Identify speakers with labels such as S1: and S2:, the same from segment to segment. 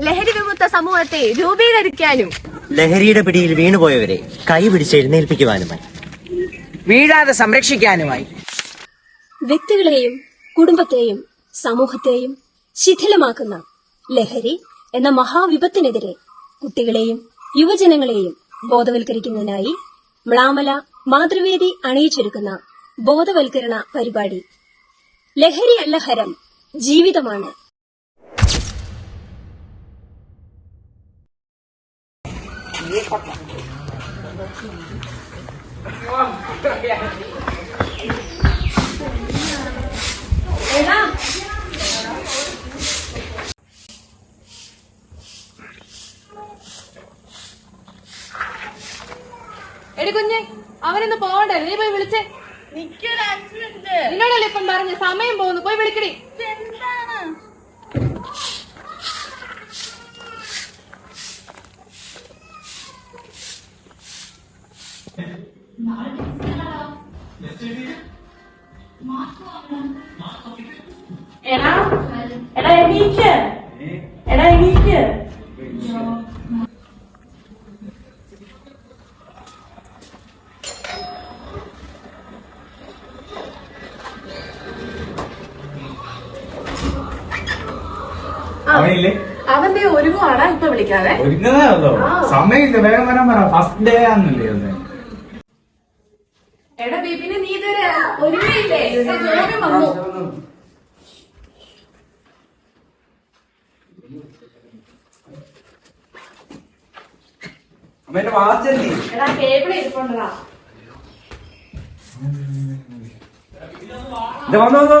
S1: ലഹരി വിമുക്ത സമൂഹത്തെ രൂപീകരിക്കാനും
S2: ലഹരിയുടെ പിടിയിൽ വീണുപോയവരെ കൈ പിടിച്ച് എഴുന്നേൽപ്പിക്കുവാനുമായി.
S3: വീഴാതെ സംരക്ഷിക്കാനുമായി.
S4: വ്യക്തികളെയും കുടുംബത്തെയും സമൂഹത്തെയും ശിഥിലമാക്കുന്ന ലഹരി എന്ന മഹാവിപത്തിനെതിരെ കുട്ടികളെയും യുവജനങ്ങളെയും ബോധവൽക്കരിക്കുന്നതിനായി മ്ലാമല മാതൃവേദി അണിയിച്ചൊരുക്കുന്ന ബോധവൽക്കരണ പരിപാടി. ലഹരിയല്ല ഹരം ജീവിതമാണ്
S5: എടി കുഞ്ഞെ അവനൊന്ന് പോവണ്ടേ നീ പോയി വിളിച്ചേ. നിന്നോടല്ലേ ഇപ്പം പറഞ്ഞു? സമയം പോകുന്നു. പോയി വിളിക്കടി.
S6: എടാ എടാ എണീക്ക്. എടാ എണീക്ക്.
S7: അവനില്ലേ?
S5: അവന്റെ ഒരുങ്ങുവാണ് ഇപ്പൊ വിളിക്കാതെ
S7: ഒരുങ്ങുന്നതല്ലോ സമയമില്ല വേഗം വരാൻ പറ. ഫസ്റ്റ് ഡേ ആണെന്നില്ലേ ഒന്ന്
S5: എടാ ബീബിന് നീ ഇതുവരെ ഒരുങ്ങയില്ലേ ജോലി വന്നു
S7: അമ്മേന്റെ വാച്ചല്ലേ
S5: എടാ ടേബിൾ ഇരിപ്പുണ്ടടാ
S7: ഇത് വന്നു വന്നു
S5: ദേ, ദേ,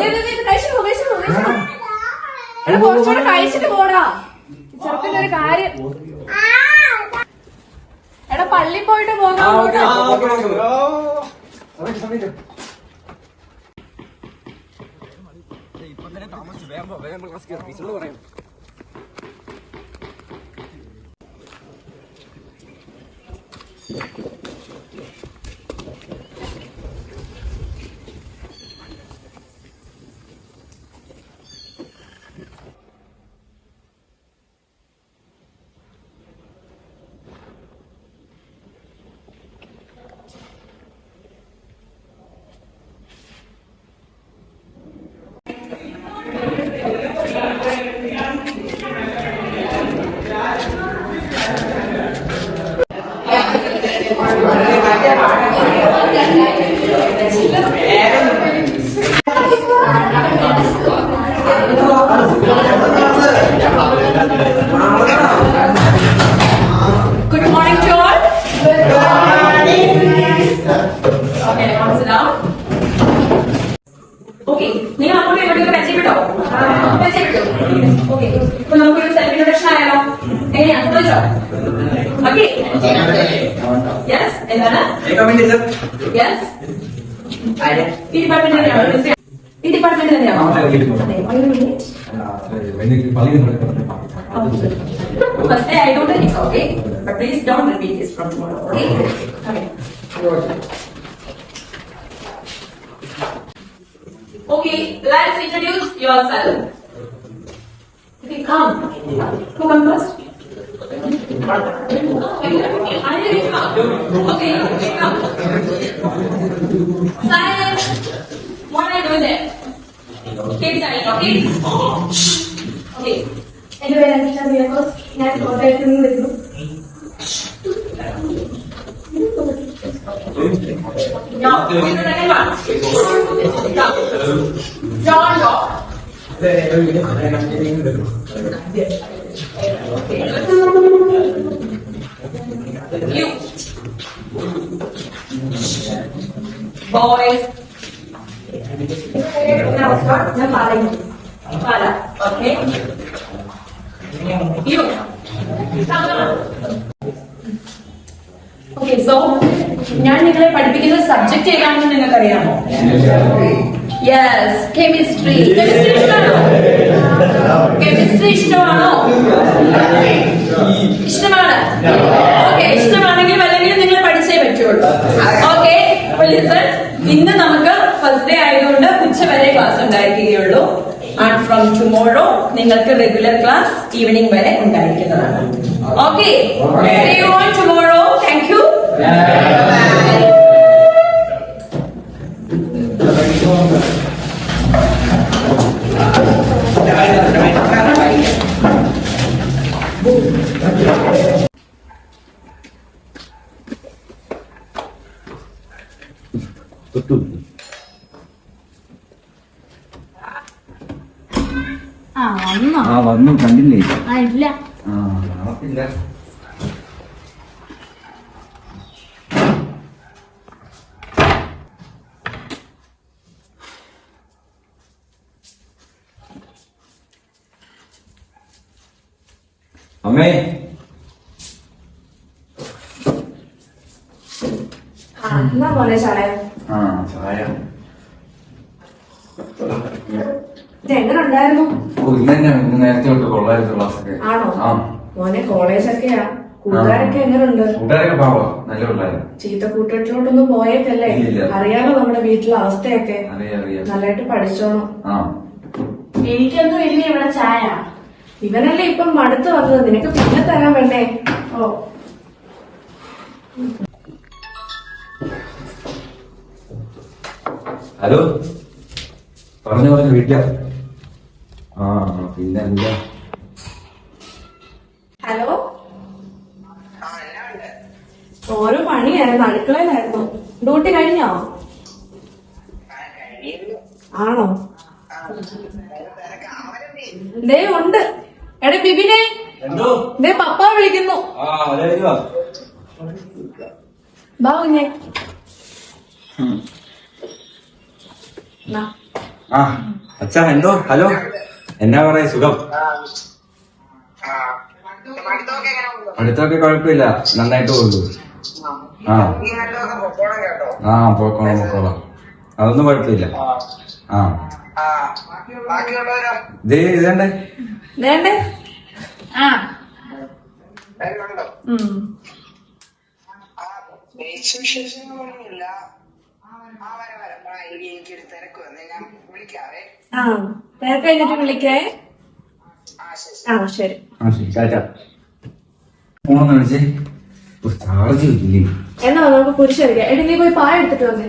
S5: ദേ, ഇത് കഴിച്ചിട്ട് പോ, കഴിച്ചിട്ട് പോ, കഴിച്ചിട്ട് പോ. എടാ കുറച്ചുകൂടെ കഴിച്ചിട്ട് പോടാ. ചെറുപ്പിന്റെ ഒരു കാര്യം. എടാ പള്ളി പോയിട്ട് പോകാൻ
S6: Good എന്താണ് യെസ് ഈ ഡിപ്പാർട്ട്മെന്റ് തന്നെയാണോ ഈ ഡിപ്പാർട്ട്മെന്റ് തന്നെയാണോ അതെ ഒരു minute First day I don't think it's okay, but please don't repeat this from tomorrow, okay? Okay. Okay, let's introduce yourself. Okay, come. Who come first? Okay, stop. Silence. What am I doing there? Keep silent, okay? Okay.
S4: Anyway, I'm sure we are close. Now, what are you doing with you?
S6: No, this is the second one. No. John, no. Okay, let's നമസ്കാരം ഞാൻ പാലയും Pala okay you okay so ഞാൻ നിങ്ങളെ പഠിപ്പിക്കുന്ന subject ഏതാണെന്ന് നിങ്ങൾക്കറിയാമോ? Yes chemistry chemistry ഇഷ്ടമാണോ? Chemistry ഇഷ്ടമാണോ? ഇഷ്ടമാണ്. ഓക്കെ ഇഷ്ടമാണെങ്കിൽ അല്ലെങ്കിൽ നിങ്ങൾ പഠിച്ചേ പറ്റുള്ളൂ. ഓക്കെ ഇന്ന് നമുക്ക് ഫസ്റ്റ് ഡേ ആയതുകൊണ്ട് ഉച്ച വരെ ക്ലാസ് ഉണ്ടായിരിക്കുകയുള്ളൂ. ആൻഡ് ഫ്രം ടുമോറോ നിങ്ങൾക്ക് റെഗുലർ ക്ലാസ് ഈവനിങ് വരെ ഉണ്ടായിരിക്കുന്നതാണ്. ഓക്കെ ടുമോറോ താങ്ക് യു
S5: ആ വന്നോ
S7: ആ വന്നു കണ്ടില്ലേ
S5: ആ ഇല്ല
S7: ആ നടപ്പില്ല അമ്മേ
S5: എന്നാ പോലെ ചായ
S7: ആ ചായ
S5: ഇത് എങ്ങനെ ഉണ്ടായിരുന്നു
S7: ഓ ഇന്ന് തന്നെ ഇന്ന് നേരത്തെ തൊട്ട് കൊള്ളായിരുന്നു ക്ലാസ്സൊക്കെ
S5: ആണോ? മോനെ കോളേജൊക്കെയാ കൂട്ടുകാരൊക്കെ എങ്ങനെയുണ്ട്?
S7: കൂട്ടുകാരൊക്കെ പാവാ. നല്ല പിള്ളേരാ.
S5: ചീത്ത കൂട്ടുകെട്ടിലോട്ടൊന്നും പോയേക്കല്ലേ. അറിയാലോ നമ്മുടെ വീട്ടിലെ അവസ്ഥയൊക്കെ. നല്ലായിട്ട് പഠിച്ചോണം.
S7: ആ.
S5: എനിക്കൊന്നും ഇല്ല ഇവിടെ ചായ. ഇവനല്ലേ ഇപ്പം മടുത്ത് വന്നത്? നിനക്ക് പിന്നെ തരാൻ വേണ്ടേ? ഓ.
S7: ഹലോ? പറഞ്ഞു പറഞ്ഞു വീട്ടില ആ പിന്നെ എന്താ
S5: ഹലോ ഓരോ പണിയായിരുന്നു അടുക്കളയിലായിരുന്നു. ഡ്യൂട്ടി കഴിഞ്ഞോ? ആണോ? ദേ ഉണ്ട്. എടേ ബിബിനെ. ദേ പപ്പ വിളിക്കുന്നു.
S7: ആ അതെ വാ.
S5: ബാ കുഞ്ഞെ. നാ.
S7: ആ അച്ഛാ എന്തോ? ഹലോ? എന്നാ പറയ സുഖം? അടുത്തൊക്കെ കുഴപ്പമില്ല. നന്നായിട്ട് പോകുന്നു ആ. ആ പോക്കോളാം പോക്കോളാം അതൊന്നും കുഴപ്പമില്ല. ആ. ദേ ഇതേണ്ടേ?
S5: ഇതേണ്ടേ? ആ.
S3: വിശേഷങ്ങളൊന്നുമില്ല. ആ തിരക്ക് വന്നേ.
S5: കഴിഞ്ഞിട്ട് വിളിക്കേ?
S3: ആ ശരി
S5: ആ ശരി.
S7: ആ
S5: നീ പോയി പായ എടുത്തിട്ട്
S7: ഇല്ലേ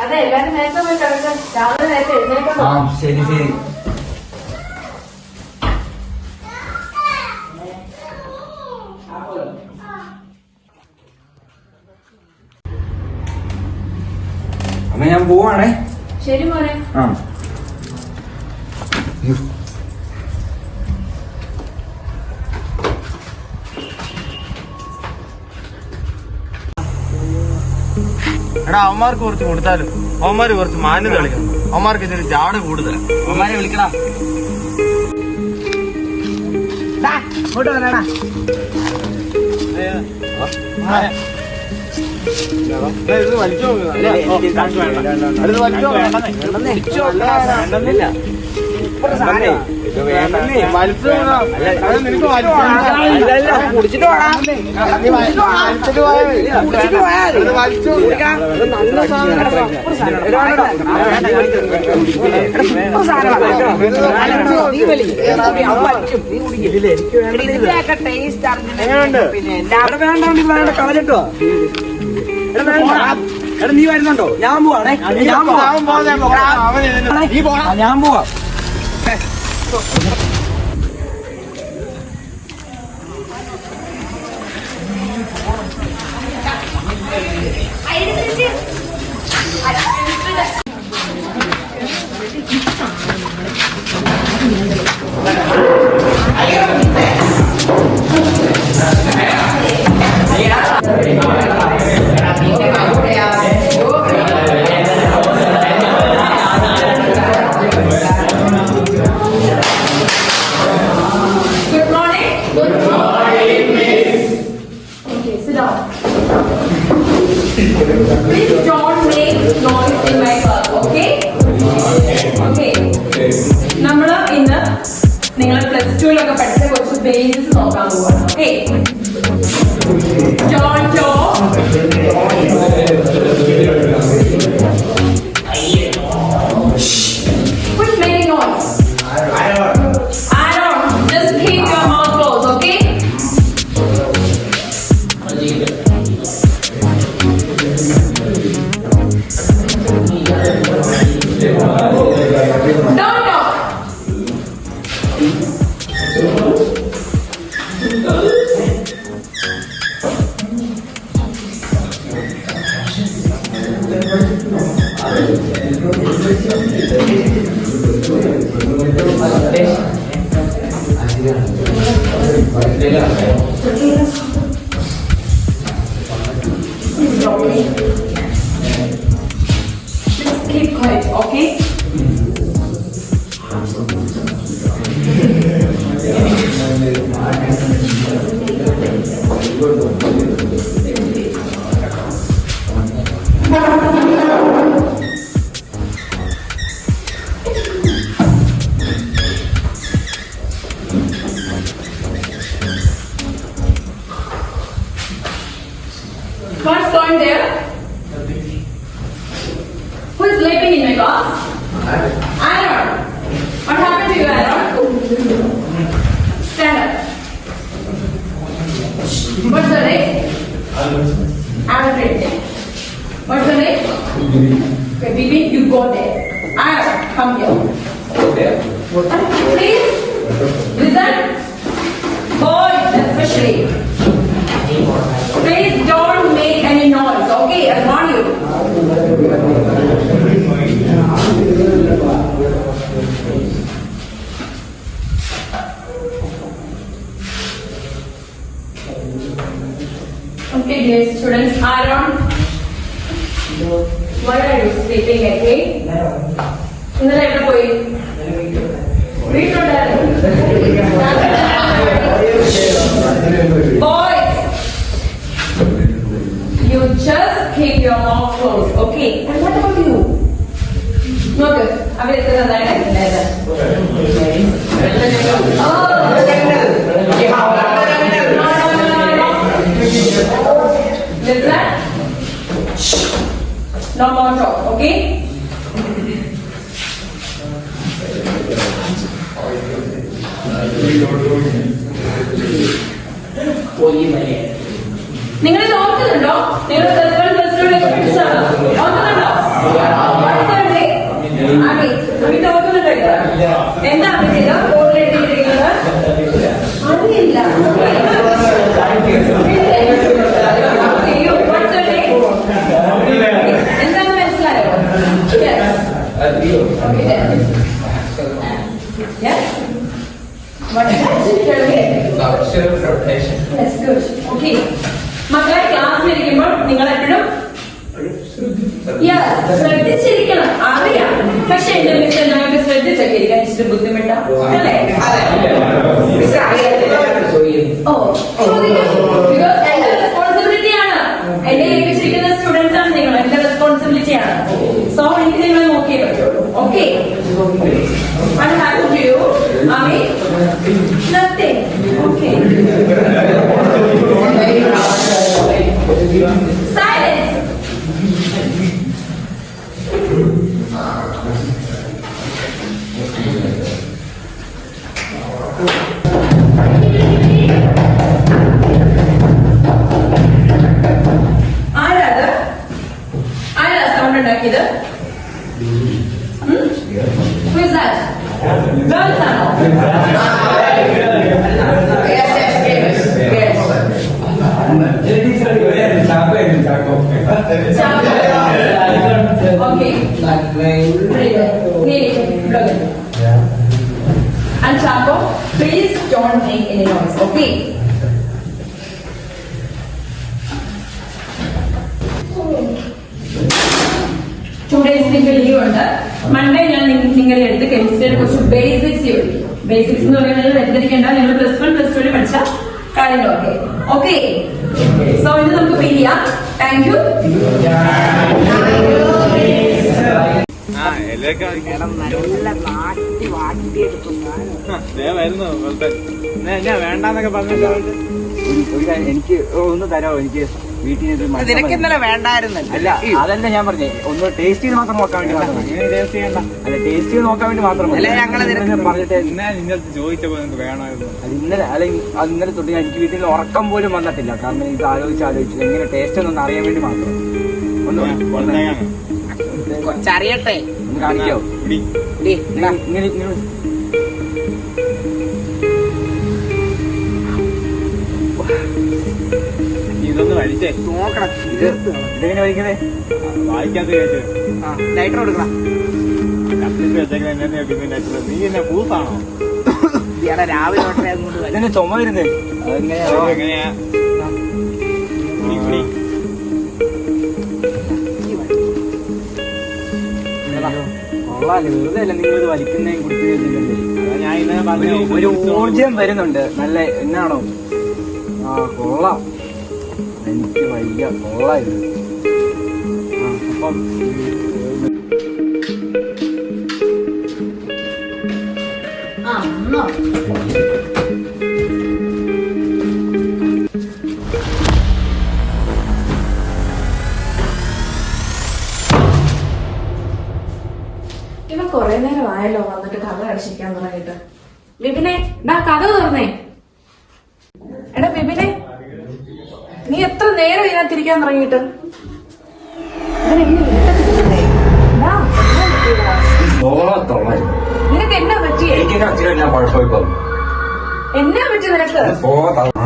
S5: അതെ എല്ലാരും നേരത്തെ പോയി കിടക്കാം. രാവിലെ നേരത്തെ
S7: ആ ശരി ശരി. അമ്മ ഞാൻ പോവാണേ.
S5: ശരി മോനെ.
S7: ആ.
S2: എടാ അവന്മാർക്ക് കുറച്ച് കൊടുത്താലും അവന്മാര് കുറച്ച് മാന്യത കളിക്കണം. അവന്മാർക്ക് ഇതിന് ജാട കൂടുതലാണ്
S3: അവന്മാരെ വിളിക്കടാ. ഇങ്ങോട്ട്
S2: ഇത് വലിച്ചോ വലിച്ചു
S3: കുടിച്ചിട്ട്
S2: പോയാൽ വലിച്ചു
S3: ടേസ്റ്റ് പിന്നെ വേണ്ട വേണ്ട കളഞ്ഞിട്ടോ
S8: എടാ നീ വരുന്നുണ്ടോ ഞാൻ പോവാണേ ഞാൻ പോവാ ഞാൻ പോവാ
S6: I Thank you. 100. What's the name? Bibi. Okay, Bibi, you go there. Arab, come here. Okay. Please, listen. Boys especially. Please don't make any noise, okay? I warn you. Dear students, Aaron. Why are you sleeping again? ഇന്നലെ എവിടെ പോയി വീട്ടിലുണ്ടായിരുന്നു Boys, you just keep your mouth closed, okay? And what about you? നോക്ക് അവരെത്ര നന്നായിട്ടായിരുന്നു No more talk, okay? നിങ്ങൾ ഇത് ഓർക്കുന്നുണ്ടോ നിങ്ങൾ പ്ലസ് വൺ പ്ലസ് ടു പഠിച്ചതാണോ ഓർക്കുന്നുണ്ടോ ഓർക്കുന്നുണ്ടേ? അബിക്ക് ഓർക്കുന്നുണ്ടോ ഇത്? എന്താ അബി ചെയ്തത് എന്താണ് you? മനസ്സിലായോ Yes. Okay, then. Yes? What is that? Tell me. That's good. Okay. മക്കളെ ക്ലാസ്സിലിരിക്കുമ്പോൾ നിങ്ങൾ എപ്പോഴും ശ്രദ്ധിച്ചിരിക്കണം അറിയാം പക്ഷെ എന്റെ മിസ് ഞങ്ങൾക്ക് ശ്രദ്ധിച്ചൊക്കെ ഇരിക്കാൻ ഇച്ചിരി ബുദ്ധിമുട്ടാ അല്ലേ ഓ റെസ്പോൺസിബിലിറ്റി ആണ് എന്നെ ഏൽപ്പിച്ചിരിക്കുന്ന സ്റ്റുഡൻസ് ആണ് നിങ്ങൾ എന്റെ റെസ്പോൺസിബിലിറ്റി ആണ് സോ എനിക്ക് നിങ്ങളെ നോക്കിയേ പറ്റുള്ളൂ okay I happened to you? Ami? കുറച്ച് ബേസിക്സ് ബേസിക്സ് എന്ന് പറയുന്നത് തെറ്റിദ്ധരിക്കേണ്ട നിങ്ങൾ പ്ലസ് വൺ പ്ലസ് ടു പഠിച്ച കാര്യങ്ങളൊക്കെ ഓക്കെ സോ ഇന്ന് നമുക്ക് പിരിയാം താങ്ക് യു
S8: എനിക്ക് ഒന്ന് തരാമോ എനിക്ക്
S9: നിനക്ക് ഇന്നലെ വേണ്ടായിരുന്നല്ലോ.
S8: അല്ല അതല്ല ഞാൻ പറഞ്ഞേ. ഒന്ന് ടേസ്റ്റ് ചെയ്ത് മാത്രം നോക്കാൻ വേണ്ടി മാത്രം മതി. അല്ല ടേസ്റ്റ് ചെയ്ത് നോക്കാൻ വേണ്ടി മാത്രം മതി.
S9: അല്ല, ഞങ്ങൾ നിനക്ക്
S8: ഇന്നലെ പറഞ്ഞിട്ട്
S2: നിങ്ങൾക്ക് ചോദിച്ചപ്പോ നിങ്ങൾക്ക് വേണമായിരുന്നു.
S8: ഇന്നലെ അല്ല ഇന്നലെ തൊട്ട് ഞാൻ എനിക്ക് വീട്ടിൽ ഉറക്കം പോലും വന്നിട്ടില്ല. കാരണം ഇത് ആലോചിച്ച് ആലോചിച്ചു എങ്ങനെ ടേസ്റ്റ് എന്നൊന്ന് അറിയാൻ വേണ്ടി മാത്രം. ഒന്ന്
S9: കൊച്ചറിയട്ടെ.
S8: ഒന്ന് കാണിക്കാവോ ഇങ്ങനെ
S2: ഇതൊന്ന് കഴിച്ചേ
S9: നോക്കണം.
S8: ഇത് ഇതെങ്ങനെ വരിക്കുന്നത്
S2: വായിക്കാത്ത കേട്ട്
S9: ലൈറ്റർ കൊടുക്കണം.
S2: കത്തിട്ട് വെച്ചേക്കാൻ എന്നെ പിന്നെ നീ എന്നെ പൂസാണോ
S9: ഇയാളെ രാവിലെ തൊട്ടേ അങ്ങോട്ട്
S8: ചുമ അതെങ്ങനെയാ. കൊള്ളാല്ലേ വെറുതെ അല്ല നിങ്ങൾ ഇത്. വലിക്കുന്നതും കുടിക്കുന്നതും
S2: അതാ ഞാൻ
S8: ഒരു ഊർജം വരുന്നുണ്ട്. നല്ല എന്നാണോ? ആ കൊള്ളാം. എനിക്ക് വയ്യ കൊള്ളാം ഇത് ആ അപ്പം
S5: ഇവ കൊറേ നേരം ആയല്ലോ വന്നിട്ട് കഥ അടിച്ചിരിക്കാൻ തുടങ്ങിയിട്ട്. വിപിനെ ഡാ കഥ തുറന്നേ എടാ ബിബിനെ നീ എത്ര നേരം ഇതിനകത്തിരിക്കാൻ തുടങ്ങിയിട്ട്? നിനക്ക് എന്നാ പറ്റിയേ എന്നാ പറ്റി നിനക്ക്?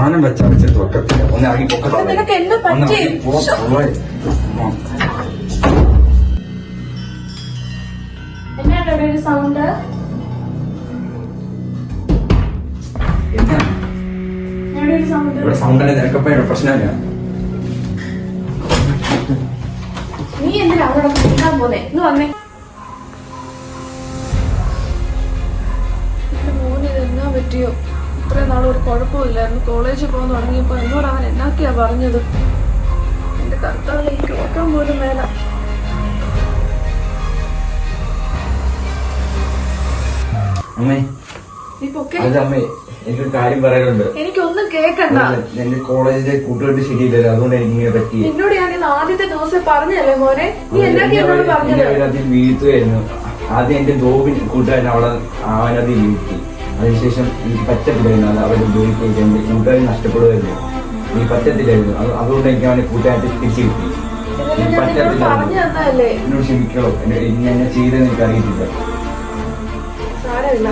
S7: ആനം വെച്ചാൽ വെച്ചിട്ട് വെക്കത്തില്ല ഒന്ന് ഇറങ്ങി
S5: നിനക്ക് എന്നാ പറ്റി? എന്നാണ് ഇവിടെ ഒരു സൗണ്ട് ഇവിടെ സൗണ്ട്
S7: സൗണ്ടിന്റെ നിരക്കപ്പയുടെ പ്രശ്നമില്ല.
S5: നീ എന്തിനാ അവിടെ നിൽക്കാൻ പോന്നെ? ഇന്ന് വന്നേ. എന്നാ പറ്റിയോ? ഇത്രയും നാളൊരു ഒരു കുഴപ്പമില്ലായിരുന്നു കോളേജിൽ പോകാൻ തുടങ്ങിയപ്പോ എന്നോട് അവൻ എന്നാക്കിയാ പറഞ്ഞത്? എന്റെ കർത്താവ് എനിക്ക് ഓർക്കാൻ പോലും വേല
S7: അമ്മേ എനിക്കൊരു കാര്യം പറയാനുണ്ട്.
S5: എനിക്കൊന്നും കേക്കണ്ട.
S7: എന്റെ കോളേജിലെ കൂട്ടുകെട്ട് ശരിയില്ലല്ലോ അതുകൊണ്ട് എനിക്ക് ഇങ്ങനെ പറ്റി
S5: എന്നോട് ഞാൻ ആദ്യത്തെ ദിവസം പറഞ്ഞല്ലേ മോനെ? നീ എന്നാക്കി എന്നോട് പറഞ്ഞത്?
S7: വീഴ്ത്തുകയായിരുന്നു ആദ്യം എന്റെ ഗോപി കൂട്ടുകാരൻ അവളെ അവനത് വീഴ്ത്തി. അതിനുശേഷം എനിക്ക് പറ്റത്തില്ലായിരുന്നു. അത് അവരുടെ ജോലിക്ക് എന്റെ കൂട്ടുകാരൻ നഷ്ടപ്പെടുമായിരുന്നു എനിക്ക് പറ്റത്തില്ലായിരുന്നു. അത് അതുകൊണ്ട് എനിക്ക് അവനെ കൂട്ടുകാരത്തെ തിരിച്ചു കിട്ടി. എനിക്ക് പറ്റത്തില്ല എന്നോട് ക്ഷമിക്കോ എന്നെ ചെയ്തെന്ന് എനിക്ക് അറിയത്തില്ല.
S5: സാരമില്ല.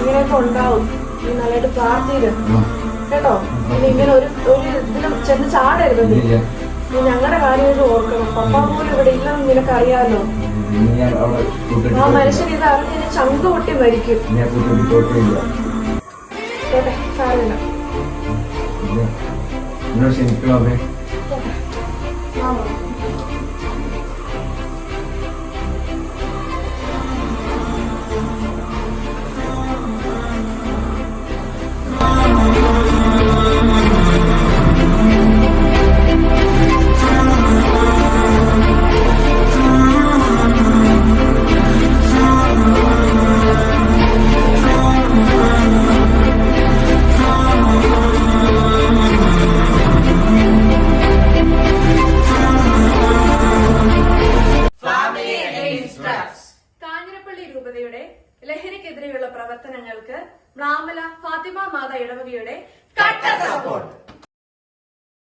S5: ഇങ്ങനെയൊക്കെ ഉണ്ടാവും. നീ നല്ലതായിട്ട് പ്രാർത്ഥിയില്ല കേട്ടോ? ഇനി ഇങ്ങനെ ഒരു ഒരു ഇതിലും ചെന്ന് ചാടരുത്. ഞങ്ങളുടെ കാര്യം ഓർക്കണം. പപ്പാ പോലും ഇവിടെ
S7: ഇല്ല നിനക്കറിയാലോ
S5: ആ മനുഷ്യൻ ഇത് അറിഞ്ഞ് ചങ്കുപൊട്ടി മരിക്കും.